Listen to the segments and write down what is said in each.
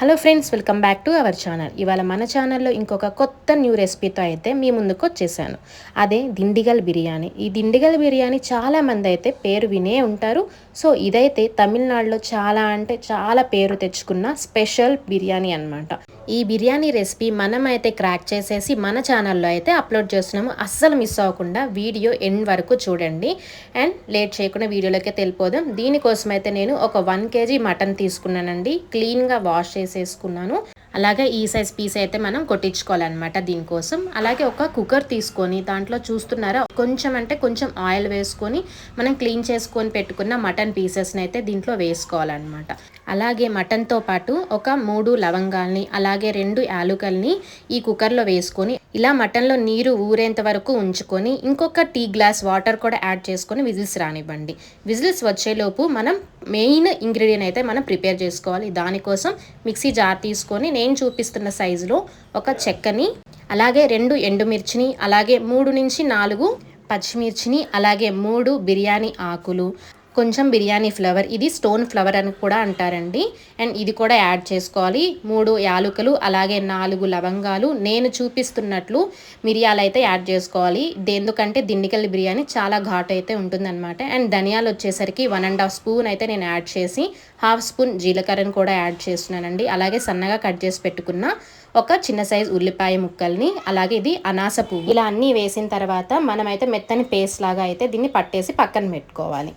Hello friends welcome back to our channel ఇవాళ మన ఛానల్లో ఇంకొక కొత్త న్యూ రెసిపీతో అయితే మీ ముందుకు వచ్చేసాను. అదే దిండిగల్ బిర్యానీ. ఈ దిండిగల్ బిర్యానీ చాలామంది అయితే పేరు వినే ఉంటారు. సో ఇదైతే తమిళనాడులో చాలా అంటే చాలా పేరు తెచ్చుకున్న స్పెషల్ బిర్యానీ అనమాట ఈ బిర్యానీ రెసిపీ మనం అయితే క్రాక్ చేసేసి మన ఛానల్లో అయితే అప్లోడ్ చేస్తున్నాము. అస్సలు మిస్ అవ్వకుండా వీడియో ఎండ్ వరకు చూడండి. అండ్ లేట్ చేయకుండా వీడియోలోకి వెళ్ళిపోదాం. దీనికోసం అయితే నేను ఒక వన్ కేజీ మటన్ తీసుకున్నానండి. క్లీన్గా వాష్ చేసేసుకున్నాను. అలాగే ఈ సైజ్ పీస్ అయితే మనం కొట్టించుకోవాలన్నమాట దీనికోసం. అలాగే ఒక కుక్కర్ తీసుకొని దాంట్లో చూస్తున్నారా? కొంచెం అంటే కొంచెం ఆయిల్ వేసుకొని మనం క్లీన్ చేసుకొని పెట్టుకున్న మటన్ పీసెస్ని అయితే దీంట్లో వేసుకోవాలన్నమాట. అలాగే మటన్తో పాటు ఒక మూడు లవంగాల్ని అలాగే రెండు యాలుకల్ని ఈ కుక్కర్లో వేసుకొని ఇలా మటన్లో నీరు ఊరేంత వరకు ఉంచుకొని ఇంకొక టీ గ్లాస్ వాటర్ కూడా యాడ్ చేసుకొని విజిల్స్ రానివ్వండి. విజిల్స్ వచ్చేలోపు మనం మెయిన్ ఇంగ్రీడియంట్ అయితే మనం ప్రిపేర్ చేసుకోవాలి. దానికోసం మిక్సీ జార్ తీసుకొని నేను చూపిస్తున్న సైజులో ఒక చెక్కని అలాగే రెండు ఎండుమిర్చిని అలాగే మూడు నుంచి నాలుగు పచ్చిమిర్చిని అలాగే మూడు బిర్యానీ ఆకులు కొంచెం బిర్యానీ ఫ్లవర్. ఇది స్టోన్ ఫ్లవర్ అని కూడా అంటారండి. అండ్ ఇది కూడా యాడ్ చేసుకోవాలి. మూడు యాలుకలు అలాగే నాలుగు లవంగాలు. నేను చూపిస్తున్నట్లు మిరియాలు అయితే యాడ్ చేసుకోవాలి. ఎందుకంటే దిండికల్లి బిర్యానీ చాలా ఘాటు అయితే ఉంటుందన్నమాట. అండ్ ధనియాలు వచ్చేసరికి వన్ అండ్ హాఫ్ స్పూన్ అయితే నేను యాడ్ చేసి హాఫ్ స్పూన్ జీలకర్రను కూడా యాడ్ చేస్తున్నానండి. అలాగే సన్నగా కట్ చేసి పెట్టుకున్న ఒక చిన్న సైజ్ ఉల్లిపాయ ముక్కల్ని అలాగే ఇది అనాస పువ్వు. ఇలా అన్నీ వేసిన తర్వాత మనమైతే మెత్తని పేస్ట్ లాగా అయితే దీన్ని పట్టేసి పక్కన పెట్టుకోవాలి.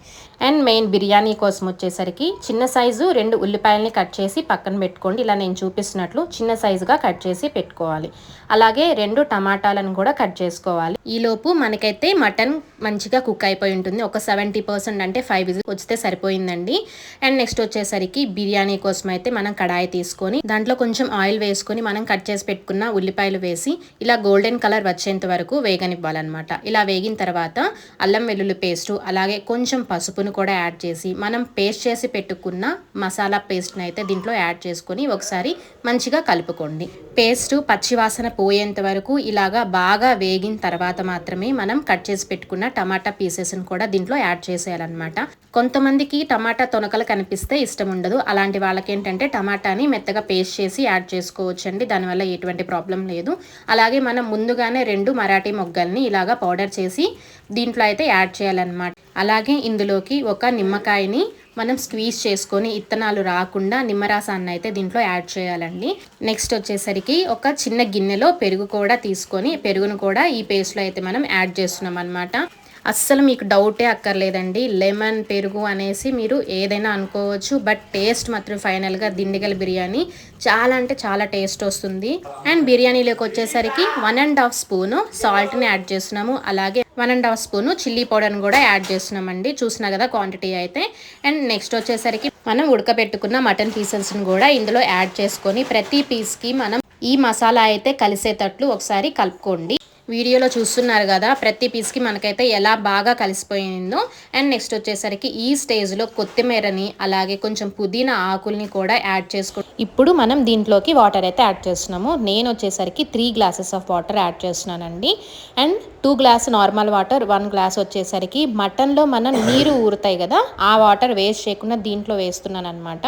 అండ్ మెయిన్ బిర్యానీ కోసం వచ్చేసరికి చిన్న సైజు రెండు ఉల్లిపాయల్ని కట్ చేసి పక్కన పెట్టుకోండి. ఇలా నేను చూపిస్తున్నట్లు చిన్న సైజుగా కట్ చేసి పెట్టుకోవాలి. అలాగే రెండు టమాటాలను కూడా కట్ చేసుకోవాలి. ఈలోపు మనకైతే మటన్ మంచిగా కుక్ అయిపోయి ఉంటుంది. ఒక సెవెంటీ పర్సెంట్ అంటే ఫైవ్ విజిల్ వచ్చితే సరిపోయిందండి. అండ్ నెక్స్ట్ వచ్చేసరికి బిర్యానీ కోసం అయితే మనం కడాయి తీసుకొని దాంట్లో కొంచెం ఆయిల్ వేసుకొని మనం కట్ చేసి పెట్టుకున్న ఉల్లిపాయలు వేసి ఇలా గోల్డెన్ కలర్ వచ్చేంత వరకు వేగనివ్వాలన్నమాట. ఇలా వేగిన తర్వాత అల్లం వెల్లుల్లి పేస్టు అలాగే కొంచెం పసుపును కూడా యాడ్ చేసి మనం పేస్ట్ చేసి పెట్టుకున్న మసాలా పేస్ట్ని అయితే దీంట్లో యాడ్ చేసుకొని ఒకసారి మంచిగా కలుపుకోండి. పేస్ట్ పచ్చివాసన పోయేంత వరకు ఇలాగా బాగా వేగిన తర్వాత మాత్రమే మనం కట్ చేసి పెట్టుకున్న టమాటా పీసెస్ని కూడా దీంట్లో యాడ్ చేసేయాలన్నమాట. కొంతమందికి టమాటా తొనకలు కనిపిస్తే ఇష్టం ఉండదు. అలాంటి వాళ్ళకి ఏంటంటే టమాటాని మెత్తగా పేస్ట్ చేసి యాడ్ చేసుకోవచ్చు అండి దానివల్ల ఎటువంటి ప్రాబ్లం లేదు. అలాగే మనం ముందుగానే రెండు మరాఠీ మొగ్గల్ని ఇలాగా పౌడర్ చేసి దీంట్లో అయితే యాడ్ చేయాలన్నమాట. అలాగే ఇందులోకి ఒక నిమ్మకాయని మనం స్క్వీజ్ చేసుకొని ఇత్తనాలు రాకుండా నిమ్మరసాన్ని అయితే దీంట్లో యాడ్ చేయాలండి. నెక్స్ట్ వచ్చేసరికి ఒక చిన్న గిన్నెలో పెరుగు కూడా తీసుకొని పెరుగును కూడా ఈ పేస్ట్లో అయితే మనం యాడ్ చేస్తున్నాం అనమాట అస్సలు మీకు డౌటే అక్కర్లేదండి. లెమన్ పెరుగు అనేసి మీరు ఏదైనా అనుకోవచ్చు. బట్ టేస్ట్ మాత్రం ఫైనల్గా దిండిగల బిర్యానీ చాలా అంటే చాలా టేస్ట్ వస్తుంది. అండ్ బిర్యానీలోకి వచ్చేసరికి వన్ అండ్ హాఫ్ స్పూను సాల్ట్ని యాడ్ చేస్తున్నాము. అలాగే one and half spoon chilli పౌడర్ని కూడా యాడ్ చేస్తున్నామండి. చూసినా కదా క్వాంటిటీ అయితే. అండ్ నెక్స్ట్ వచ్చేసరికి మనం ఉడకబెట్టుకున్న మటన్ పీసెస్ని కూడా ఇందులో యాడ్ చేసుకొని ప్రతి పీస్కి మనం ఈ మసాలా అయితే కలిసేటట్లు ఒకసారి కలుపుకోండి. వీడియోలో చూస్తున్నారు కదా ప్రతి పీస్కి మనకైతే ఎలా బాగా కలిసిపోయిందో. అండ్ నెక్స్ట్ వచ్చేసరికి ఈ స్టేజ్లో కొత్తిమీరని అలాగే కొంచెం పుదీనా ఆకుల్ని కూడా యాడ్ చేసుకుంటు ఇప్పుడు మనం దీంట్లోకి వాటర్ అయితే యాడ్ చేస్తున్నాము. నేను వచ్చేసరికి three glasses of water add చేస్తున్నానండి. And two glass normal water one glass వచ్చేసరికి మటన్లో మనం నీరు ఊరుతాయి కదా ఆ వాటర్ వేస్ట్ చేయకుండా దీంట్లో వేస్తున్నాను అనమాట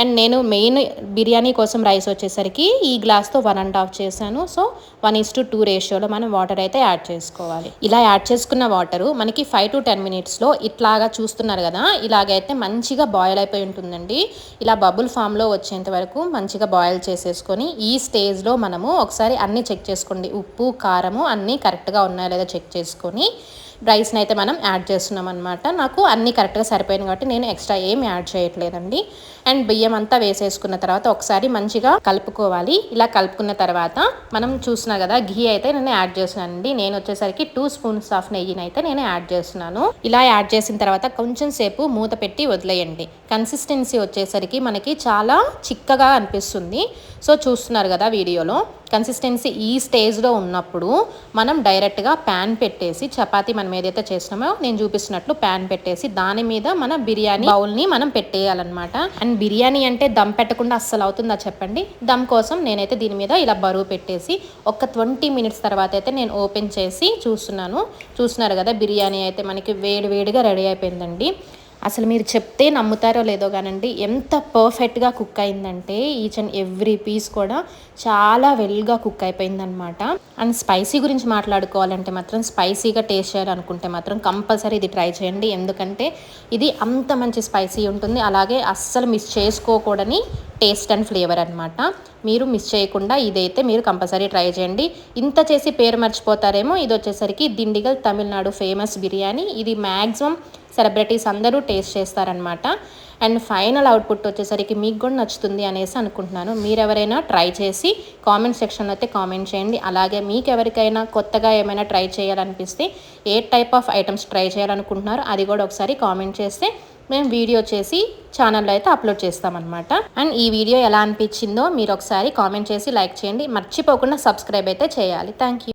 అండ్ నేను మెయిన్ బిర్యానీ కోసం రైస్ వచ్చేసరికి ఈ గ్లాస్తో వన్ అండ్ హాఫ్ చేశాను. So one is to two రేషియోలో మనం వాటర్ అయితే యాడ్ చేసుకోవాలి. ఇలా యాడ్ చేసుకున్న వాటరు మనకి ఫైవ్ టు టెన్ మినిట్స్లో ఇట్లాగా చూస్తున్నారు కదా ఇలాగైతే మంచిగా బాయిల్ అయిపోయి ఉంటుందండి. ఇలా బబుల్ ఫామ్లో వచ్చేంత వరకు మంచిగా బాయిల్ చేసేసుకొని ఈ స్టేజ్లో మనము ఒకసారి అన్నీ చెక్ చేసుకోండి. ఉప్పు కారము అన్నీ కరెక్ట్గా ఉన్నాయో లేదో చెక్ చేసుకొని రైస్ని అయితే మనం యాడ్ చేస్తున్నాం అనమాట నాకు అన్నీ కరెక్ట్గా సరిపోయింది కాబట్టి నేను ఎక్స్ట్రా ఏం యాడ్ చేయట్లేదండి. అండ్ బియ్యం అంతా వేసేసుకున్న తర్వాత ఒకసారి మంచిగా కలుపుకోవాలి. ఇలా కలుపుకున్న తర్వాత మనం చూసినా కదా ఘీ అయితే నేను యాడ్ చేస్తున్నానండి. నేను వచ్చేసరికి టూ స్పూన్స్ ఆఫ్ నెయ్యిని అయితే నేను యాడ్ చేస్తున్నాను. ఇలా యాడ్ చేసిన తర్వాత కొంచెం సేపు మూత పెట్టి వదిలేయండి. కన్సిస్టెన్సీ వచ్చేసరికి మనకి చాలా చిక్కగా అనిపిస్తుంది. సో చూస్తున్నారు కదా వీడియోలో. కన్సిస్టెన్సీ ఈ స్టేజ్లో ఉన్నప్పుడు మనం డైరెక్ట్గా ప్యాన్ పెట్టేసి చపాతి మనం ఏదైతే చేసినామో నేను చూపిస్తున్నట్లు ప్యాన్ పెట్టేసి దాని మీద మన బిర్యానీ బౌల్ని మనం పెట్టేయాలన్నమాట. అండ్ బిర్యానీ అంటే దమ్ పెట్టకుండా అస్సలు అవుతుందా చెప్పండి? దమ్ కోసం నేనైతే దీని మీద ఇలా బరువు పెట్టేసి ఒక ట్వంటీ మినిట్స్ తర్వాత అయితే నేను ఓపెన్ చేసి చూస్తున్నాను. చూస్తున్నారు కదా బిర్యానీ అయితే మనకి వేడి వేడిగా రెడీ అయిపోయిందండి. అసలు మీరు చెప్తే నమ్ముతారో లేదో కానండి ఎంత పర్ఫెక్ట్గా కుక్ అయిందంటే ఈచ్ అండ్ ఎవ్రీ పీస్ కూడా చాలా వెల్గా కుక్ అయిపోయిందనమాట అండ్ స్పైసీ గురించి మాట్లాడుకోవాలంటే మాత్రం స్పైసీగా టేస్ట్ చేయాలనుకుంటే మాత్రం కంపల్సరీ ఇది ట్రై చేయండి. ఎందుకంటే ఇది అంత మంచి స్పైసీ ఉంటుంది. అలాగే అస్సలు మిస్ చేసుకోకూడని టేస్ట్ అండ్ ఫ్లేవర్ అనమాట మీరు మిస్ చేయకుండా ఇదైతే మీరు కంపల్సరీ ట్రై చేయండి. ఇంత చేసి పేరు మర్చిపోతారేమో ఇది వచ్చేసరికి దిండిగల్ తమిళనాడు ఫేమస్ బిర్యానీ. ఇది మ్యాక్సిమం సెలబ్రిటీస్ అందరూ టేస్ట్ చేస్తారనమాట అండ్ ఫైనల్ అవుట్పుట్ వచ్చేసరికి మీకు కూడా నచ్చుతుంది అనేసి అనుకుంటున్నాను. మీరు ఎవరైనా ట్రై చేసి కామెంట్ సెక్షన్లో అయితే కామెంట్ చేయండి. అలాగే మీకు ఎవరికైనా కొత్తగా ఏమైనా ట్రై చేయాలనిపిస్తే ఏ టైప్ ఆఫ్ ఐటమ్స్ ట్రై చేయాలనుకుంటున్నారో అది కూడా ఒకసారి కామెంట్ చేస్తే మేము వీడియో చేసి ఛానల్లో అయితే అప్లోడ్ చేస్తామన్నమాట. అండ్ ఈ వీడియో ఎలా అనిపించిందో మీరు ఒకసారి కామెంట్ చేసి లైక్ చేయండి. మర్చిపోకుండా సబ్స్క్రైబ్ అయితే చేయాలి. Thank you